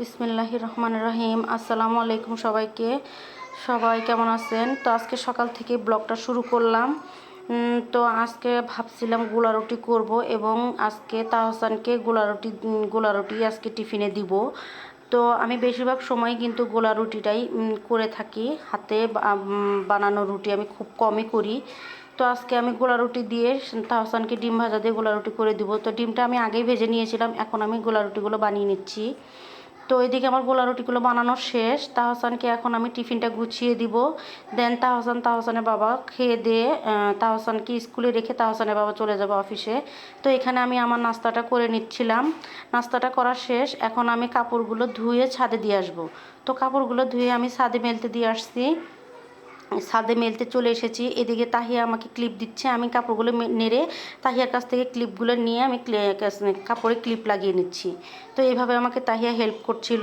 বিসমিল্লাহির রহমান রহিম। আসসালামু আলাইকুম সবাইকে। সবাই কেমন আছেন? তো আজকে সকাল থেকে ব্লগটা শুরু করলাম। তো আজকে ভাবছিলাম গোলা রুটি করব এবং আজকে তাহসানকে গোলা রুটি গোলা রুটি আজকে টিফিনে দিব। তো আমি বেশিরভাগ সময় কিন্তু গোলা রুটিটাই করে থাকি। হাতে বানানো রুটি আমি খুব কমই করি। তো আজকে আমি গোলা রুটি দিয়ে তাহসানকে ডিম ভাজা দিয়ে গোলা রুটি করে দিব। তো ডিমটা আমি আগেই ভেজে নিয়েছিলাম, এখন আমি গোলা রুটিগুলো বানিয়ে নিচ্ছি। তো এদিকে আমার গোলা রুটিগুলো বানানো শেষ। তাহসানকে এখন আমি টিফিনটা গুছিয়ে দিব। দেন তাহসান, তাহসানের বাবা খেয়ে দিয়ে তাহসানকে স্কুলে রেখে তাহসানের বাবা চলে যাবে অফিসে। তো এখানে আমি আমার নাস্তাটা করে নিচ্ছিলাম। নাস্তাটা করা শেষ। এখন আমি কাপড়গুলো ধুয়ে ছাদে দিয়ে আসব। তো কাপড়গুলো ধুয়ে আমি ছাদে মেলতে দিয়ে আসছি। ছাদে মেলতে চলে এসেছি। এদিকে তাহিয়া আমাকে ক্লিপ দিচ্ছে। আমি কাপড়গুলো নেড়ে তাহিয়ার কাছ থেকে ক্লিপগুলো নিয়ে আমি কাপড়ে ক্লিপ লাগিয়ে নিচ্ছি। তো এইভাবে আমাকে তাহিয়া হেল্প করছিল।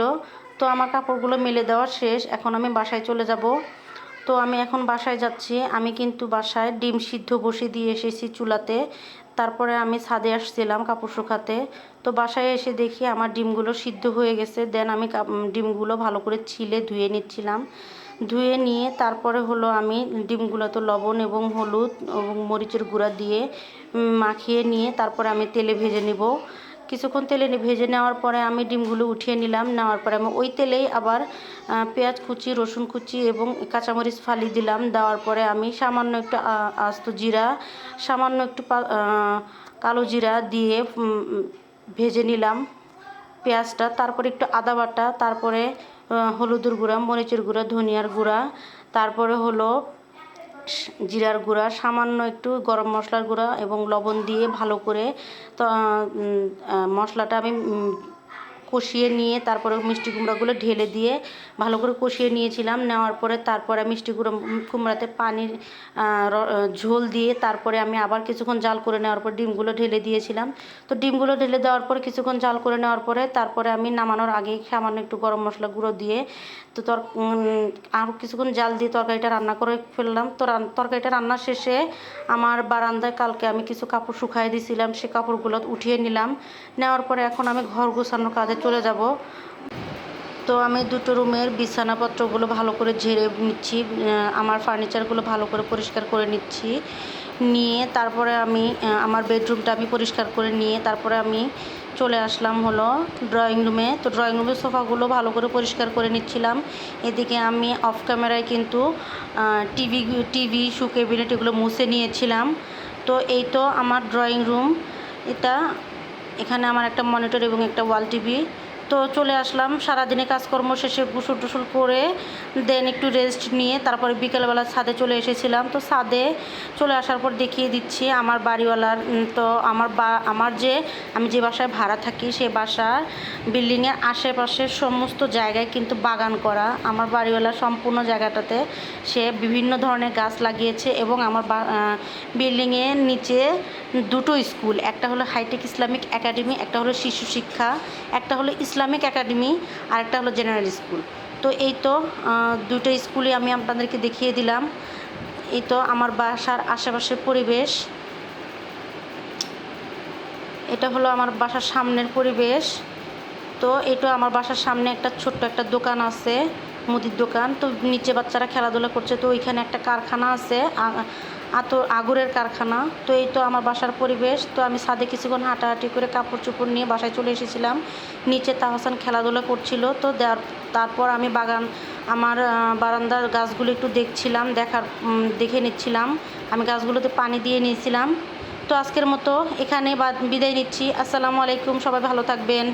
তো আমার কাপড়গুলো মেলে দেওয়া শেষ। এখন আমি বাসায় চলে যাব। তো আমি এখন বাসায় যাচ্ছি। আমি কিন্তু বাসায় ডিম সিদ্ধ বসে দিয়ে এসেছি চুলাতে। তারপরে আমি ছাদে আসছিলাম কাপড় শুকাতে। তো বাসায় এসে দেখি আমার ডিমগুলো সিদ্ধ হয়ে গেছে। দেন আমি ডিমগুলো ভালো করে ছিলে ধুয়ে নিচ্ছিলাম। ধুয়ে নিয়ে তারপরে হলো আমি ডিমগুলো তো লবণ এবং হলুদ এবং মরিচের গুঁড়া দিয়ে মাখিয়ে নিয়ে তারপরে আমি তেলে ভেজে নেব। কিছুক্ষণ তেলে ভেজে নেওয়ার পরে আমি ডিমগুলো উঠিয়ে নিলাম। নেওয়ার পরে আমি ওই তেলেই আবার পেঁয়াজ কুচি, রসুন কুচি এবং কাঁচামরিচ ফালি দিলাম। দেওয়ার পরে আমি সামান্য একটু আস্ত জিরা, সামান্য একটু কালো জিরা দিয়ে ভেজে নিলাম পেঁয়াজটা। তারপরে একটু আদা বাটা, তারপরে হলুদের গুঁড়া, মরিচের গুঁড়া, ধনিয়ার গুঁড়া, তারপরে হলো জিরার গুঁড়া, সামান্য একটু গরম মশলার গুঁড়া এবং লবণ দিয়ে ভালো করে মশলাটা আমি কষিয়ে নিয়ে তারপরে মিষ্টি কুমড়াগুলো ঢেলে দিয়ে ভালো করে কষিয়ে নিয়েছিলাম। নেওয়ার পরে তারপরে মিষ্টি কুমড়া, কুমড়াতে পানির ঝোল দিয়ে তারপরে আমি আবার কিছুক্ষণ জাল করে নেওয়ার পর ডিমগুলো ঢেলে দিয়েছিলাম। তো ডিমগুলো ঢেলে দেওয়ার পরে কিছুক্ষণ জাল করে নেওয়ার পরে তারপরে আমি নামানোর আগে সামান্য একটু গরম মশলা গুঁড়ো দিয়ে তো তর আরও কিছুক্ষণ জাল দিয়ে তরকারিটা রান্না করে ফেললাম। তো তরকারিটা রান্না শেষে আমার বারান্দায় কালকে আমি কিছু কাপড় শুকাই দিয়েছিলাম সে কাপড়গুলো উঠিয়ে নিলাম। নেওয়ার পরে এখন আমি ঘর গোছানোর কাজে চলে যাব। তো আমি দুটো রুমের বিছানাপত্রগুলো ভালো করে ঝেড়ে নিচ্ছি আমার ফার্নিচারগুলো ভালো করে পরিষ্কার করে নিচ্ছি। নিয়ে তারপরে আমি আমার বেডরুমটা আমি পরিষ্কার করে নিয়ে তারপরে আমি চলে আসলাম হলো ড্রয়িং রুমে তো ড্রয়িং রুমের সোফাগুলো ভালো করে পরিষ্কার করে নিচ্ছিলাম। এদিকে আমি অফ ক্যামেরায় কিন্তু টিভি টিভি শু ক্যাবিনেট এগুলো মুছে নিয়েছিলাম। তো এই তো আমার ড্রয়িং রুম এটা এখানে আমার একটা মনিটর এবং একটা ওয়াল টিভি। তো চলে আসলাম। সারাদিনে কাজকর্ম শেষে গোসল টোসল করে দেন একটু রেস্ট নিয়ে তারপরে বিকেলবেলা ছাদে চলে এসেছিলাম। তো ছাদে চলে আসার পর দেখিয়ে দিচ্ছি আমার বাড়িওয়ালার তো আমার বা, আমার যে, আমি যে বাসায় ভাড়া থাকি সে বাসার বিল্ডিংয়ের আশেপাশে সমস্ত জায়গায় কিন্তু বাগান করা। আমার বাড়িওয়ালা সম্পূর্ণ জায়গাটাতে সে বিভিন্ন ধরনের গাছ লাগিয়েছে এবং আমার বিল্ডিংয়ের নিচে দুটো স্কুল একটা হলো হাইটেক ইসলামিক একাডেমি একটা হলো শিশু শিক্ষা, একটা হলো ইসলামিক একাডেমি আর একটা হলো জেনারেল স্কুল। তো এই তো দুটো স্কুলে আমি আপনাদেরকে দেখিয়ে দিলাম। এই তো আমার বাসার আশেপাশের পরিবেশ। এটা হলো আমার বাসার সামনের পরিবেশ। তো এটা আমার বাসার সামনে একটা ছোট্ট একটা দোকান আছে, মুদির দোকান। তো নিচে বাচ্চারা খেলাধুলা করছে, তো ওইখানে একটা কারখানা আছে আতো আগরের কারখানা। তো এই তো আমার বাসার পরিবেশ। তো আমি ছাদে কিছুক্ষণ হাঁটাহাঁটি করে কাপড় চোপড় নিয়ে বাসায় চলে এসেছিলাম। নিচে তাহসান খেলাধুলা করছিল। তো তারপর আমি বাগান, আমার বারান্দার গাছগুলো একটু দেখছিলাম, দেখার দেখে নিচ্ছিলাম। আমি গাছগুলোতে পানি দিয়ে নিয়েছিলাম। তো আজকের মতো এখানে বিদায় নিচ্ছি। আসসালামু আলাইকুম, সবাই ভালো থাকবেন।